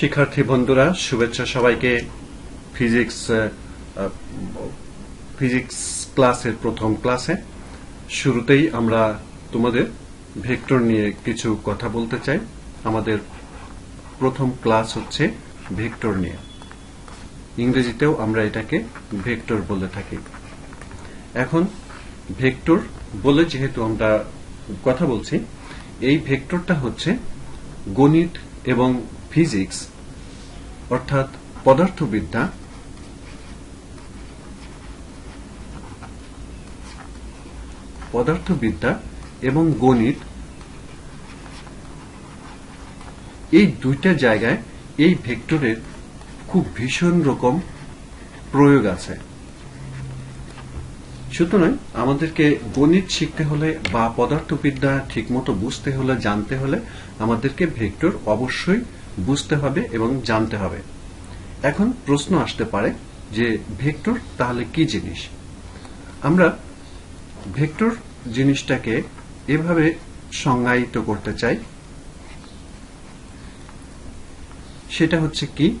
শিক্ষার্থী বন্ধুরা, শুভেচ্ছা সবাইকে। ফিজিক্স ফিজিক্স ক্লাসের প্রথম ক্লাসে শুরুতেই আমরা তোমাদের ভেক্টর নিয়ে কিছু কথা বলতে চাই। আমাদের প্রথম ক্লাস হচ্ছে ভেক্টর নিয়ে। ইংরেজিতেও আমরা এটাকে ভেক্টর বলে থাকি। এখন ভেক্টর বলে যেহেতু আমরা কথা বলছি, এই ভেক্টরটা হচ্ছে গণিত এবং ফিজিক্স অর্থাৎ পদার্থবিদ্যা পদার্থবিদ্যা এবং গণিত, এই দুইটা জায়গায় এই ভেক্টরের খুব ভীষণ রকম প্রয়োগ আছে। সুতরাং আমাদেরকে গণিত শিখতে হলে বা পদার্থবিদ্যা ঠিকমতো বুঝতে হলে, জানতে হলে আমাদেরকে ভেক্টর অবশ্যই বুঝতে হবে এবং জানতে হবে। এখন প্রশ্ন আসতে পারে যে ভেক্টর তাহলে কি জিনিস? আমরা ভেক্টর জিনিসটাকে এভাবে সংজ্ঞায়িত করতে চাই। সেটা হচ্ছে কি?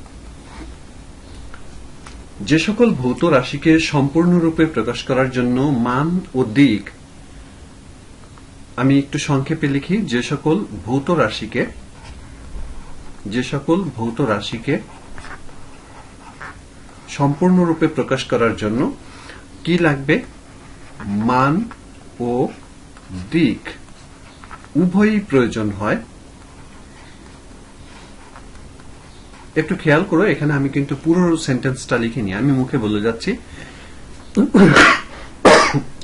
যে সকল ভৌত রাশিকে সম্পূর্ণরূপে প্রকাশ করার জন্য মান ও দিক, আমি একটু সংক্ষেপে লিখি, যে সকল ভৌত রাশিকে যে সকল ভৌত রাশিকে সম্পূর্ণরূপে প্রকাশ করার জন্য কি লাগবে? মান ও দিক। উভয়ই প্রয়োজন হয়। একটু খেয়াল করো, এখানে আমি কিন্তু পুরো সেন্টেন্সটা লিখিনি, আমি মুখে বলে যাচ্ছি।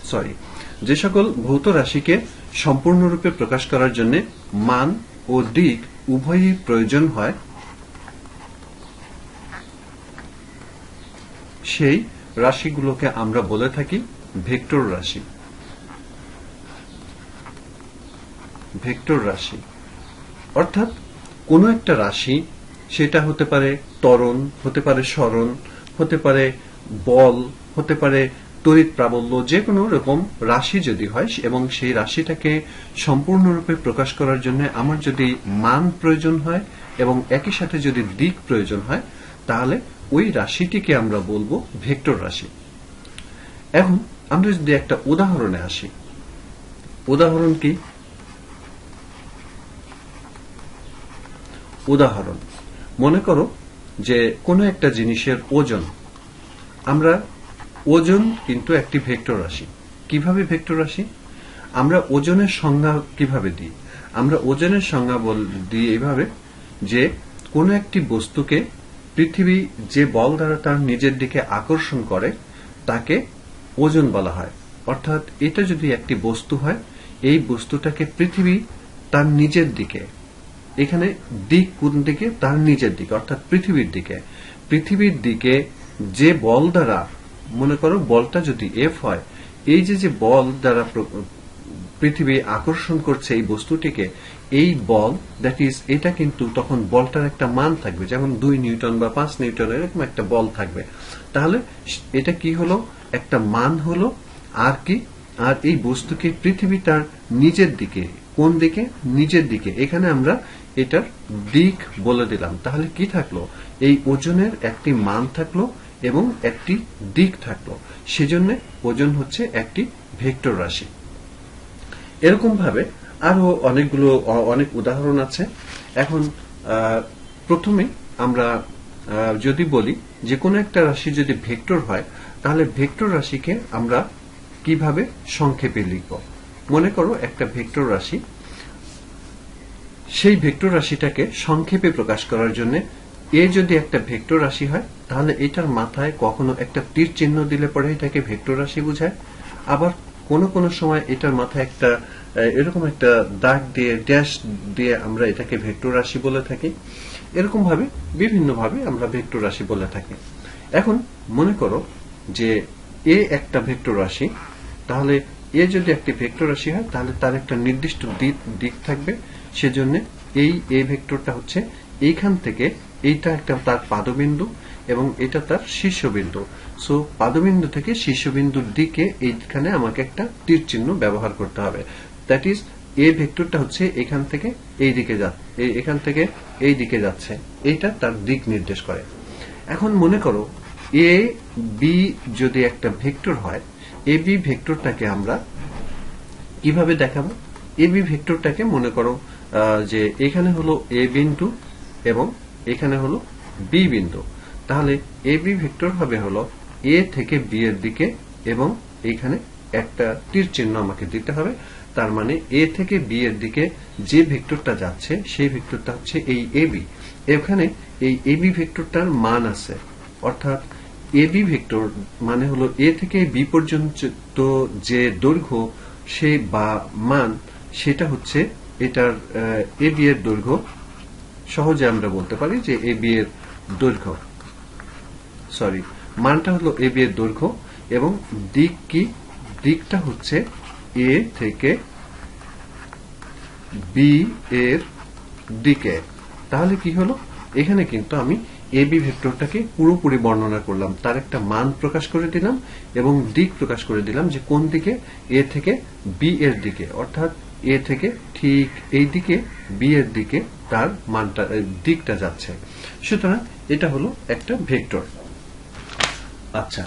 সরি যে সকল ভৌত রাশিকে সম্পূর্ণরূপে প্রকাশ করার জন্য মান ও দিক উভয়ই প্রয়োজন হয়, সেই রাশিগুলোকে আমরা বলে থাকি ভেক্টর রাশি। ভেক্টর রাশি। অর্থাৎ কোন একটা রাশি, সেটা হতে পারে ত্বরণ হতে পারে স্মরণ, হতে পারে বল, হতে পারে তড়িৎ প্রাবল্য যে কোনো রকম রাশি যদি হয়, এবং সেই রাশিটাকে সম্পূর্ণরূপে প্রকাশ করার জন্য আমার যদি মান প্রয়োজন হয় এবং একই সাথে যদি দিক প্রয়োজন হয়, তাহলে ওই রাশিটিকে আমরা বলব ভেক্টর রাশি। এখন আমরা যদি একটা উদাহরণে আসি। উদাহরণ কি? উদাহরণ। মনে করো যে কোনো একটা জিনিসের ওজন আমরা ওজন কিন্তু একটি ভেক্টর রাশি। কীভাবে ভেক্টর রাশি? আমরা ওজনের সংজ্ঞা কীভাবে দিই? আমরা ওজনের সংজ্ঞা বল, দিই এইভাবে যে কোনো একটি বস্তুকে পৃথিবী যে বল দ্বারা তার নিজের দিকে আকর্ষণ করে, তাকে ওজন বলা হয়। অর্থাৎ এটা যদি একটি বস্তু হয়, এই বস্তুটাকে পৃথিবী তার নিজের দিকে, এখানে দিক কোন দিকে? তার নিজের দিকে, অর্থাৎ পৃথিবীর দিকে। পৃথিবীর দিকে যে বল দ্বারা মনে করো বলটা যদি এফ হয়, এই যে যে বল দ্বারা পৃথিবী আকর্ষণ করছে এই বস্তুটিকে, এই বল দ্যাট ইজ এটা কিন্তু তখন বলটার একটা মান থাকবে। যেমন দুই নিউটন বা পাঁচ নিউটন, এরকম একটা বল থাকবে। তাহলে এটা কি হলো? একটা মান হলো, আর কি? আর এই বস্তুকে পৃথিবী তার নিজের দিকে, কোন দিকে? নিজের দিকে। এখানে আমরা এটার দিক বলে দিলাম। তাহলে কি থাকল? এই ওজনের একটি মান থাকল এবং একটি দিক থাকল। সেজন্য ওজন হচ্ছে একটি ভেক্টর রাশি। এরকম ভাবে আরও অনেকগুলো অনেক উদাহরণ আছে। এখন প্রথমে আমরা যদি বলি যে কোনো একটা রাশি যদি ভেক্টর হয়, তাহলে ভেক্টর রাশিকে আমরা কীভাবে সংক্ষেপে লিখব? মনে করো একটা ভেক্টর রাশি, সেই ভেক্টর রাশিটাকে সংক্ষেপে প্রকাশ করার জন্য এ যদি একটা ভেক্টর রাশি হয়, তাহলে এটার মাথায় কখনো একটা তীর চিহ্ন দিলে পরে এটাকে ভেক্টর রাশি বোঝায়। আবার কোন কোন সময় এটার মাথায় একটা এরকম একটা দাগ দিয়ে ড্যাশ দিয়ে আমরা এটাকে ভেক্টর রাশি বলে থাকি। এরকম ভাবে বিভিন্ন ভাবে আমরা ভেক্টর রাশি বলে থাকি। এখন মনে করো যে এ একটা ভেক্টর রাশি, তাহলে এ যদি একটি ভেক্টর রাশি হয়, তাহলে তার একটা নির্দিষ্ট দিক থাকবে। সেজন্য এই এ ভেক্টরটা হচ্ছে এইখান থেকে এইটা একটা তার পাদবিন্দু এবং এটা তার শীর্ষবিন্দু। সো পাদবিন্দু থেকে শীর্ষবিন্দুর দিকে এইখানে আমাকে একটা তীর চিহ্ন ব্যবহার করতে হবে। দ্যাট ইজ এ ভেক্টরটা হচ্ছে এখান থেকে এই দিকে এখান থেকে এই দিকে যাচ্ছে। এইটা তার দিক নির্দেশ করে। এখন মনে করো এ বি যদি একটা ভেক্টর হয় এ বি ভেক্টরটাকে আমরা কীভাবে দেখাবো? এ বি ভেক্টরটাকে মনে করো যে এখানে হলো এ বিন্দু এবং এখানে হলো বি বিন্দু। তাহলে এ বি ভেক্টর হবে হলো এ থেকে বি এর দিকে এবং এখানে একটা তীর চিহ্ন আমাকে দিতে হবে। তার মানে এ থেকে বি এর দিকে যে ভেক্টরটা যাচ্ছে, সেই ভেক্টরটা হচ্ছে এই এ বি এখানে এই এ বি ভেক্টরটার মান আছে। অর্থাৎ এ বি ভেক্টর মানে হলো এ থেকে বি পর্যন্ত যে দৈর্ঘ্য, সে বা মান, সেটা হচ্ছে এটার এ বি এর দৈর্ঘ্য সহজে আমরা বলতে পারি যে এ বি এর দৈর্ঘ্য সরি মানটা হলো এ বি এর দৈর্ঘ্য এবং দিক কি? দিকটা হচ্ছে এ থেকে বি এর দিকে। তাহলে কি হলো? এখানে কিন্তু আমি এ বি ভেক্টরটাকে পুরোপুরি বর্ণনা করলাম, তার একটা মান প্রকাশ করে দিলাম এবং দিক প্রকাশ করে দিলাম যে কোন দিকে? এ থেকে বি এর দিকে। অর্থাৎ এ থেকে ঠিক এই দিকে বি এর দিকে তার মানটা দিকটা যাচ্ছে। সুতরাং এটা হলো একটা ভেক্টর। আচ্ছা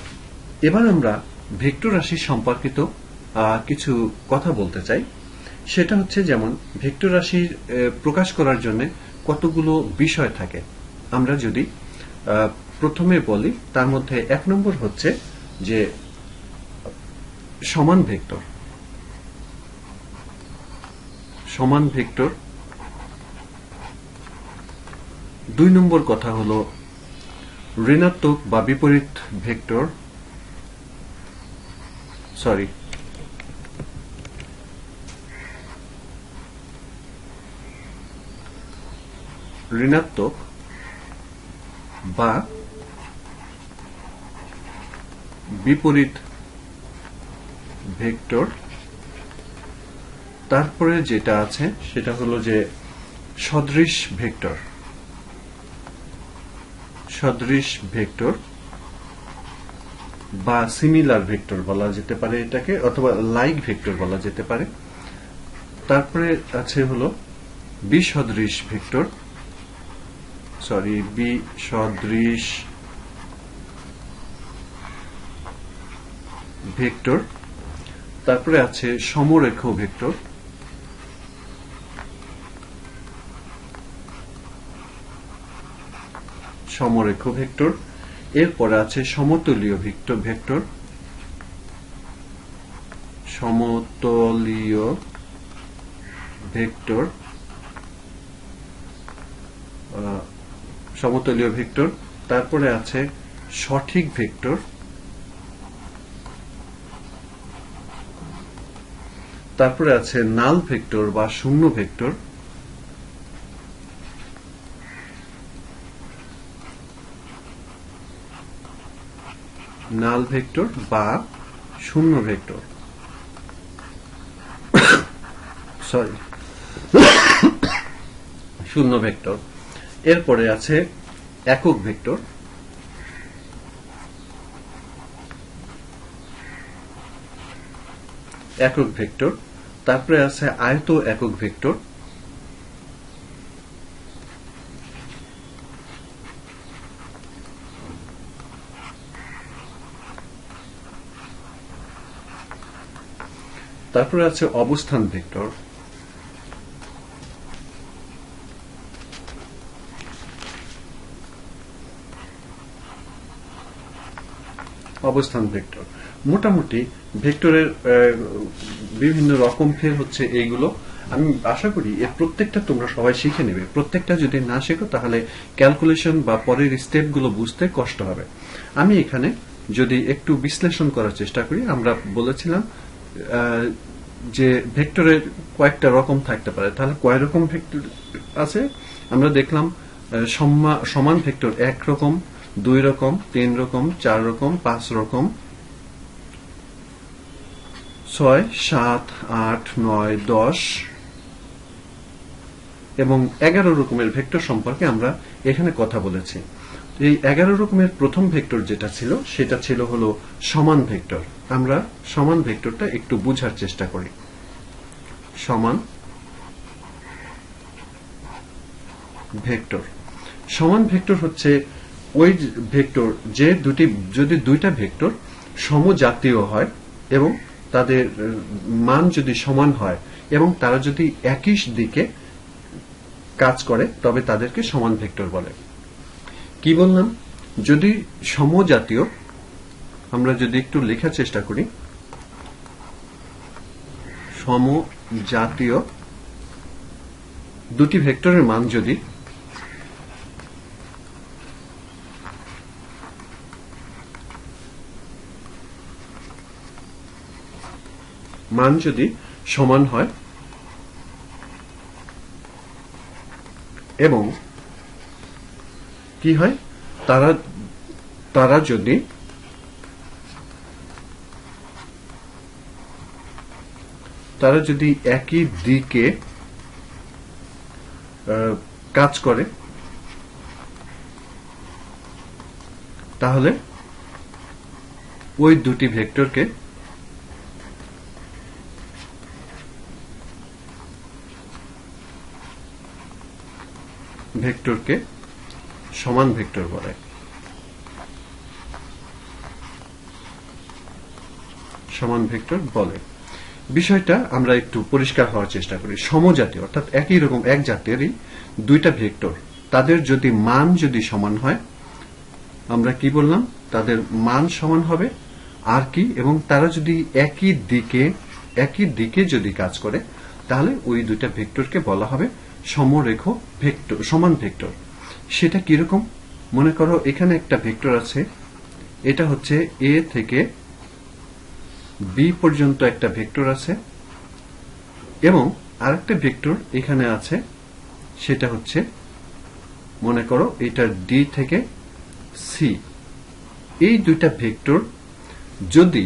এবার আমরা ভেক্টর রাশি সম্পর্কিত কিছু কথা বলতে চাই। সেটা হচ্ছে যেমন, ভেক্টর রাশির প্রকাশ করার জন্য কতগুলো বিষয় থাকে। আমরা যদি প্রথমে বলি, তার মধ্যে এক নম্বর হচ্ছে যে সমান ভেক্টর। সমান ভেক্টর। দুই নম্বর কথা হলো ঋণাত্মক বা বিপরীত ভেক্টর। সরি ঋণাত্মক বা বিপরীত ভেক্টর। তারপরে যেটা আছে, সেটা হলো যে সদৃশ ভেক্টর। সদৃশ ভেক্টর বা সিমিলার ভেক্টর বলা যেতে পারে এটাকে, অথবা লাইক ভেক্টর বলা যেতে পারে। তারপরে আছে হলো বিসদৃশ ভেক্টর। সরি বিসদৃশ ভেক্টর। তারপরে আছে সমরেখ ভেক্টর। সমরেখ ভেক্টর, এরপরে আছে সমতলীয় ভেক্টর ভেক্টর। সমতলীয় ভেক্টর সমতলীয় ভেক্টর, তারপরে আছে সঠিক ভেক্টর। তারপরে আছে নাল ভেক্টর বা শূন্য ভেক্টর। নাল ভেক্টর বা শূন্য ভেক্টর। সরি শূন্য ভেক্টর। এরপরে আছে একক ভেক্টর। একক ভেক্টর। তারপরে আছে আয়ত একক ভেক্টর। তারপরে আছে অবস্থান ভেক্টর। অবস্থান ভেক্টর। মোটামুটি ভেক্টরের বিভিন্ন রকম ফের হচ্ছে এইগুলো। আমি আশা করি এর প্রত্যেকটা তোমরা সবাই শিখে নেবে। প্রত্যেকটা যদি না শেখো, তাহলে ক্যালকুলেশন বা পরের স্টেপগুলো বুঝতে কষ্ট হবে। আমি এখানে যদি একটু বিশ্লেষণ করার চেষ্টা করি, আমরা বলেছিলাম যে ভেক্টরের কয়েকটা রকম থাকতে পারে, তাহলে কয় রকম ভেক্টর আছে? আমরা দেখলাম সমান ভেক্টর এক রকম, দুই রকম, তিন রকম, চার রকম, পাঁচ রকম। ছয়, সাত, আট, নয়, দশ এবং এগারো রকমের ভেক্টর সম্পর্কে আমরা এখানে কথা বলেছি। এই এগারো রকমের প্রথম ভেক্টর যেটা ছিল, সেটা ছিল হলো সমান ভেক্টর। আমরা সমান ভেক্টরটা একটু বুঝার চেষ্টা করি। সমান ভেক্টর। সমান ভেক্টর হচ্ছে ওই ভেক্টর, যে দুটি, যদি দুইটা ভেক্টর সমজাতীয় হয় এবং তাদের মান যদি সমান হয় এবং তারা যদি একই দিকে কাজ করে, তবে তাদেরকে সমান ভেক্টর বলে। কি বললাম? যদি সমজাতীয়, আমরা যদি একটু লেখার চেষ্টা করি। সমজাতীয়, দুটি ভেক্টরের মান যদি মান যদি সমান হয় এবং কি হয়? তারা তারা যদি তারা যদি একই দিকে কাজ করে, তাহলে ওই দুটি ভেক্টরকে ভেক্টরকে সমান ভেক্টর বলে সমান ভেক্টর বলে। বিষয়টা আমরা একটু পরিষ্কার হওয়ার চেষ্টা করি। সমজাতীয় অর্থাৎ একই রকম এক জাতেরই দুইটা ভেক্টর। তাদের যদি মান যদি সমান হয়, আমরা কি বললাম? তাদের মান সমান হবে, আর কি? এবং তারা যদি একই দিকে একই দিকে যদি কাজ করে, তাহলে ওই দুইটা ভেক্টরকে বলা হবে সমরেখ ভেক্টর, সমান ভেক্টর। সেটা কীরকম? মনে করো এখানে একটা ভেক্টর আছে। এটা হচ্ছে এ থেকে বি পর্যন্ত একটা ভেক্টর আছে। এবং আরেকটা ভেক্টর এখানে আছে, সেটা হচ্ছে, মনে করো এটা ডি থেকে সি এই দুইটা ভেক্টর যদি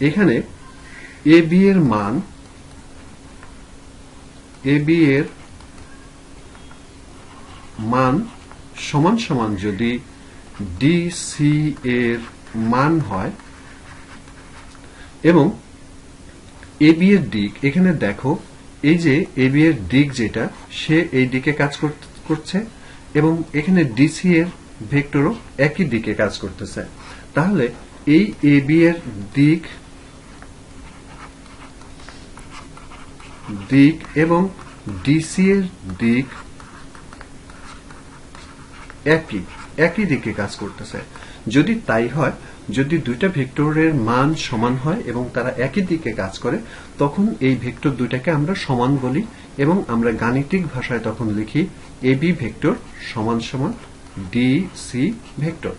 এখানে এ বি এর মান এ বি এর মান সমান সমান যদি ডিসি এর মান হয়, এবং এ এর দিক, এখানে দেখো, এই যে এ এর দিক যেটা, সে এই দিকে কাজ কর- করছে, এবং এখানে ডিসি এর ভেক্টরও একই দিকে কাজ করতেছে। তাহলে এই এ এর দিক দিক এবং ডিসি এর দিক একই একই দিকে কাজ করতেছে। যদি তাই হয়, যদি দুইটা ভেক্টরের মান সমান হয় এবং তারা একই দিকে কাজ করে, তখন এই ভেক্টর দুইটাকে আমরা সমান বলি এবং আমরা গাণিতিক ভাষায় তখন লিখি এবি ভেক্টর সমান সমান ডি সি ভেক্টর।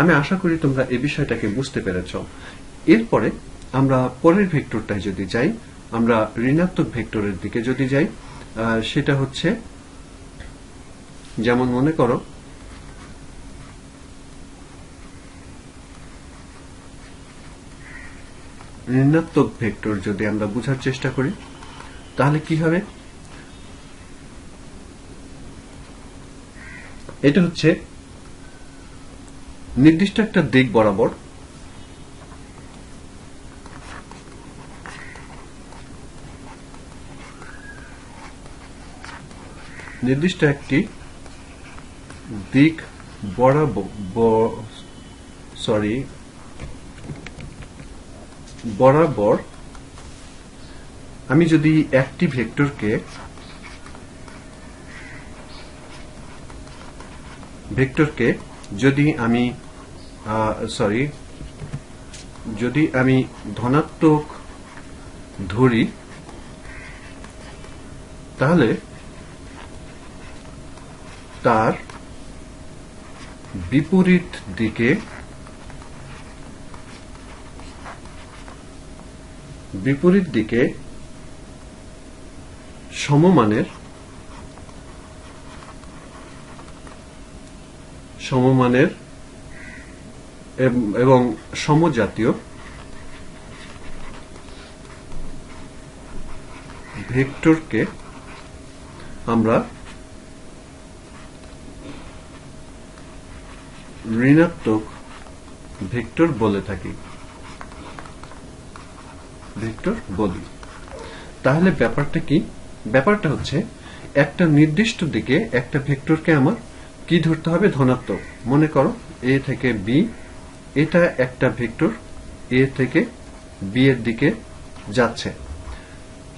আমি আশা করি তোমরা এই বিষয়টাকে বুঝতে পেরেছ। এরপরে আমরা পরের ভেক্টরটায় যদি যাই, আমরা ঋণাত্মক ভেক্টরের দিকে যদি যাই সেটা হচ্ছে যেমন মনে করো, ঋণাত্মক ভেক্টর যদি আমরা বোঝার চেষ্টা করি, তাহলে কি হবে? এটা হচ্ছে নির্দিষ্ট একটা দিক বরাবর নির্দিষ্ট একটি দিক বরাবর সরি বরাবর, আমি যদি একটি ভেক্টরকে ভেক্টরকে যদি আমি সরি যদি আমি ধনাত্মক ধরি, তাহলে তার বিপরীত দিকে বিপরীত দিকে সমমানের সমমানের এব- সমজাতীয় ভেক্টরকে আমরা ঋণাত্মক ভেক্টর বলে থাকি। ভেক্টর বলি। তাহলে ব্যাপারটা কি? ব্যাপারটা হচ্ছে, একটা নির্দিষ্ট দিকে একটা ভেক্টরকে আমার কি ধরতে হবে? ধনাত্মক। মনে করো, এ থেকে বি, এটা একটা ভেক্টর, এ থেকে বি এর দিকে যাচ্ছে।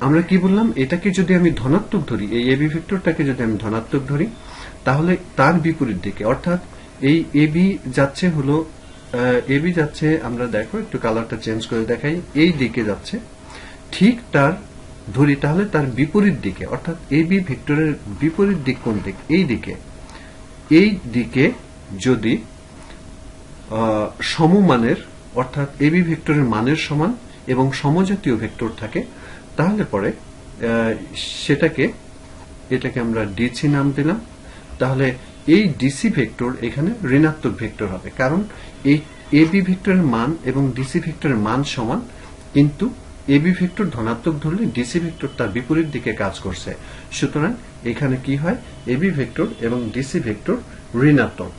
আমরা কি বললাম? এটাকে যদি আমি ধনাত্মক ধরি, এই এবি ভেক্টরটাকে যদি আমি ধনাত্মক ধরি, তাহলে তার বিপরীত দিকে, অর্থাৎ এই এবি যাচ্ছে হলো এবি যাচ্ছে, আমরা দেখো, একটু কালারটা চেঞ্জ করে দেখাই, এই দিকে যাচ্ছে। ঠিক তার ধরি, তাহলে তার বিপরীত দিকে, অর্থাৎ এবি ভেক্টরের বিপরীত দিক কোন দিক? এই দিকে। এই দিকে যদি সমমানের, অর্থাৎ এবি ভেক্টরের মানের সমান এবং সমজাতীয় ভেক্টর থাকে, তাহলে পরে সেটাকে, এটাকে আমরা ডিসি নাম দিলাম। তাহলে এই ডিসি ভেক্টর এখানে ঋণাত্মক ভেক্টর হবে। কারণ এই এবি ভেক্টরের মান এবং ডিসি ভেক্টরের মান সমান, কিন্তু এবি ভেক্টর ধনাত্মক ধরলে ডিসি ভেক্টর তার বিপরীত দিকে কাজ করছে। সুতরাং এখানে কি হয়? এবি ভেক্টর এবং ডিসি ভেক্টর ঋণাত্মক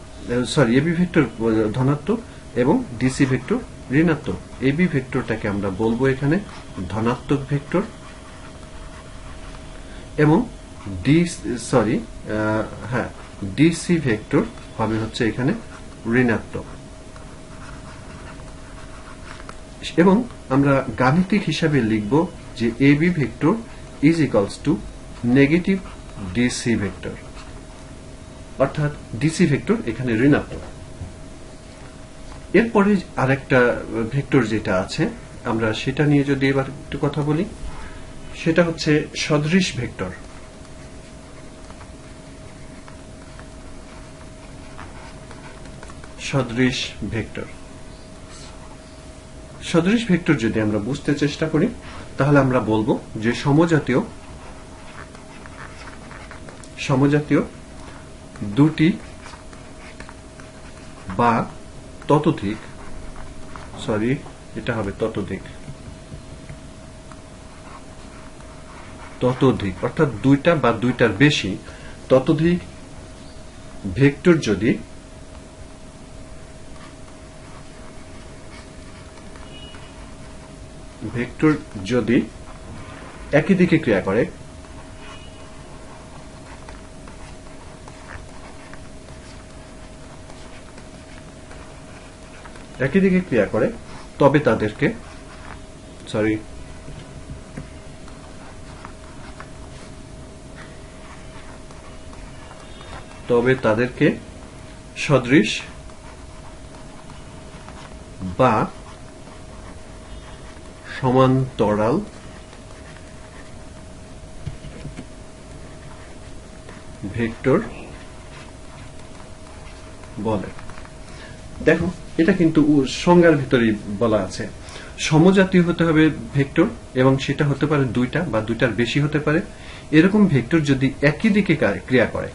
সরি এবি ভেক্টর ধনাত্মক এবং ডিসি ভেক্টর ঋণাত্মক। এবি ভেক্টরটাকে আমরা বলব এখানে ধনাত্মক ভেক্টর এবং ডি সরি হ্যাঁ ডিসি ভেক্টর হবে হচ্ছে এখানে ঋণাত্মক। এবং আমরা গাণিতিক হিসাবে লিখব যে A B vector is equals to negative DC vector. অর্থাৎ ডিসি ভেক্টর এখানে ঋণাত্মক। এরপরে আরেকটা ভেক্টর যেটা আছে, আমরা সেটা নিয়ে যদি এবার একটু কথা বলি, সেটা হচ্ছে সদৃশ ভেক্টর। সদৃশ ভেক্টর। সদৃশ ভেক্টর যদি আমরা বুঝতে চেষ্টা করি, তাহলে আমরা বলব যে সমজাতীয় সমজাতীয় দুটি বা ততোধিক সরি এটা হবে ততোধিক ততোধিক, অর্থাৎ দুইটা বা দুইটার বেশি ততোধিক ভেক্টর যদি ভেক্টর যদি একই দিকে ক্রিয়া করে, একই দিকে ক্রিয়া করে, তবে তাদেরকে সরি তবে তাদেরকে সদৃশ বা সমান্তরাল ভেক্টর বলে। দেখো, এটা কিন্তু সংজ্ঞার ভিতরেই বলা আছে। সমজাতীয় হতে হবে ভেক্টর এবং সেটা হতে পারে দুইটা বা দুইটার বেশি হতে পারে। এরকম ভেক্টর যদি একই দিকে ক্রিয়া করে,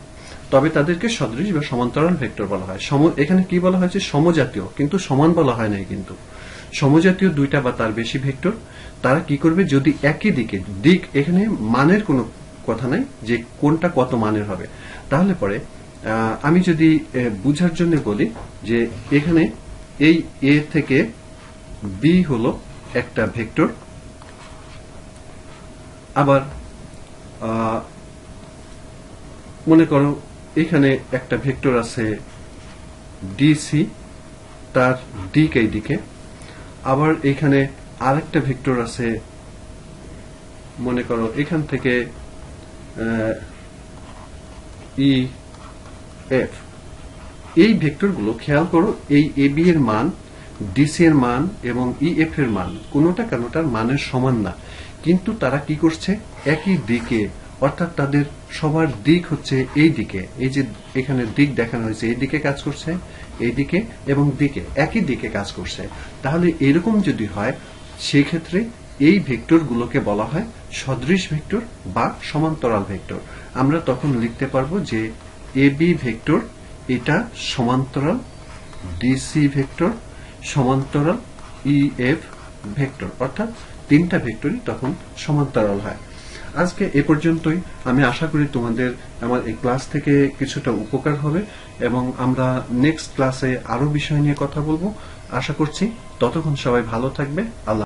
তবে তাদেরকে সদৃশ বা সমান্তরাল ভেক্টর বলা হয়। এখানে কি বলা হয়েছে? সমজাতীয়, কিন্তু সমান বলা হয় নাই কিন্তু। সমজাতীয় দুইটা বা তার বেশি ভেক্টর, তারা কি করবে যদি একই দিকে দিক এখানে মানের কোনো কথা নাই যে কোনটা কত মানের হবে। তাহলে পরে আমি যদি বুঝার জন্য বলি যে এখানে এই এ থেকে বি হলো একটা ভেক্টর, আবার মনে করো এখানে একটা ভেক্টর আছে ডিসি তার দিক এই দিকে আবার এখানে আরেকটা ভেক্টর আছে, মনে করো, এখান থেকে ই এফ এই ভেক্টরগুলো, খেয়াল করো, এই এ বি এর মান ডিসি এর মান এবং ই এফ এর মান, কোনোটা কোনোটার মানের সমান না। কিন্তু তারা কি করছে? একই দিকে, অর্থাৎ তাদের সবার দিক হচ্ছে এই দিকে। এই যে এখানে দিক দেখানো হয়েছে, এই দিকে কাজ করছে এই দিকে এবং দিকে, একই দিকে কাজ করছে। তাহলে এরকম যদি হয়, সেক্ষেত্রে এই ভেক্টরগুলোকে বলা হয় সদৃশ ভেক্টর বা সমান্তরাল ভেক্টর। আমরা তখন লিখতে পারব যে এ বি ভেক্টর, এটা সমান্তরাল ডিসি ভেক্টর, সমান্তরাল, ই এফ ভেক্টর। অর্থাৎ তিনটা ভেক্টরই তখন সমান্তরাল হয়। আজকে এ পর্যন্তই। আমি আশা করি তোমাদের আমার এই ক্লাস থেকে কিছুটা উপকার হবে এবং আমরা নেক্সট ক্লাসে আরও বিষয় নিয়ে কথা বলব। আশা করছি ততক্ষণ সবাই ভালো থাকবে। আল্লাহ